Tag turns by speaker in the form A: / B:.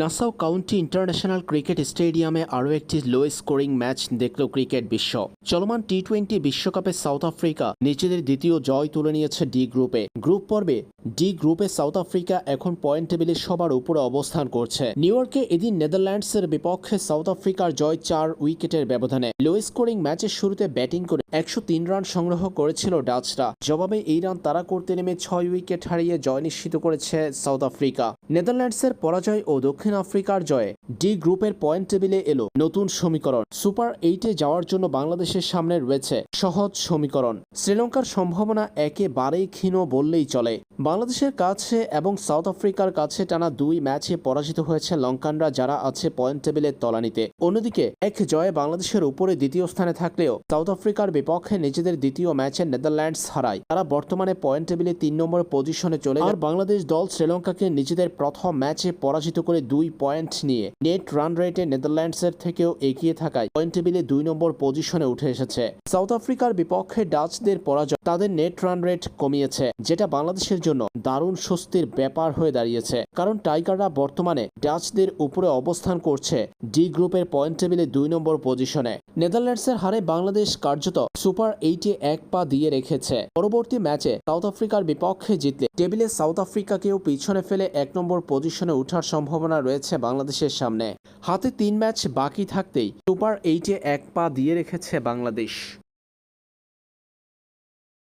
A: Nassau county international cricket স্টেডিয়ামে আরও একটি লো স্কোরিং ম্যাচ দেখল ক্রিকেট বিশ্ব। চলমান টি টোয়েন্টি বিশ্বকাপে সাউথ আফ্রিকা নিজেদের দ্বিতীয় জয় তুলে নিয়েছে ডি গ্রুপে গ্রুপ পর্বে ডি গ্রুপে সাউথ আফ্রিকা এখন পয়েন্ট টেবিলে সবার উপরে অবস্থান করছে। নিউ ইয়র্কে এদিন নেদারল্যান্ডসের বিপক্ষে সাউথ আফ্রিকার জয় চার উইকেটের ব্যবধানে। লো স্কোরিং ম্যাচের শুরুতে ব্যাটিং করে একশো তিন রান সংগ্রহ করেছিল ডাচরা। জবাবে এই রান তারা করতে নেমে ছয় উইকেট হারিয়ে জয় নিশ্চিত করেছে সাউথ আফ্রিকা। নেদারল্যান্ডসের পরাজয় ও দক্ষিণ আফ্রিকার জয়ে ডি গ্রুপের পয়েন্ট টেবিলে এলো নতুন সমীকরণ। সুপার এইটে যাওয়ার জন্য বাংলাদেশের সামনে রয়েছে সহজ সমীকরণ। শ্রীলঙ্কার সম্ভাবনা একেবারেই ক্ষীণ বললেই চলে। বাংলাদেশের কাছে এবং সাউথ আফ্রিকার কাছে টানা দুই ম্যাচে পরাজিত হয়েছে লঙ্কানরা যারা আছে পয়েন্ট টেবিলের তলানিতে। অন্যদিকে এক জয়ে বাংলাদেশের উপরে দ্বিতীয় স্থানে থাকলেও সাউথ আফ্রিকার বিপক্ষে নিজেদের দ্বিতীয় ম্যাচে নেদারল্যান্ডস হারায়। তারা বর্তমানে পয়েন্ট টেবিলে তিন নম্বর পজিশনে চলে আর বাংলাদেশ দল শ্রীলঙ্কাকে নিজেদের প্রথম ম্যাচে পরাজিত করে দুই পয়েন্ট নিয়ে নেট রান রেটে নেদারল্যান্ডসের থেকেও এগিয়ে থাকায় পয়েন্ট টেবিলে দুই নম্বর পজিশনে উঠে এসেছে। সাউথ আফ্রিকার বিপক্ষে ডাচদের পরাজয় তাদের নেট রান রেট কমিয়েছে, যেটা বাংলাদেশের জন্য দারুণ স্বস্তির ব্যাপার হয়ে দাঁড়িয়েছে। কারণ টাইগাররা বর্তমানে ডাচদের উপরে অবস্থান করছে ডি গ্রুপের পয়েন্ট টেবিলে দুই নম্বর পজিশনে। নেদারল্যান্ডসের হারে বাংলাদেশ কার্যত সুপার এইটে এক পা দিয়ে রেখেছে। পরবর্তী ম্যাচে সাউথ আফ্রিকার বিপক্ষে জিতলে টেবিলে সাউথ আফ্রিকাকেও পিছনে ফেলে এক নম্বর পজিশনে ওঠার সম্ভাবনা রয়েছে বাংলাদেশের সামনে। হাতে তিন ম্যাচ বাকি থাকতেই সুপার এইটে এক পা দিয়ে রেখেছে বাংলাদেশ।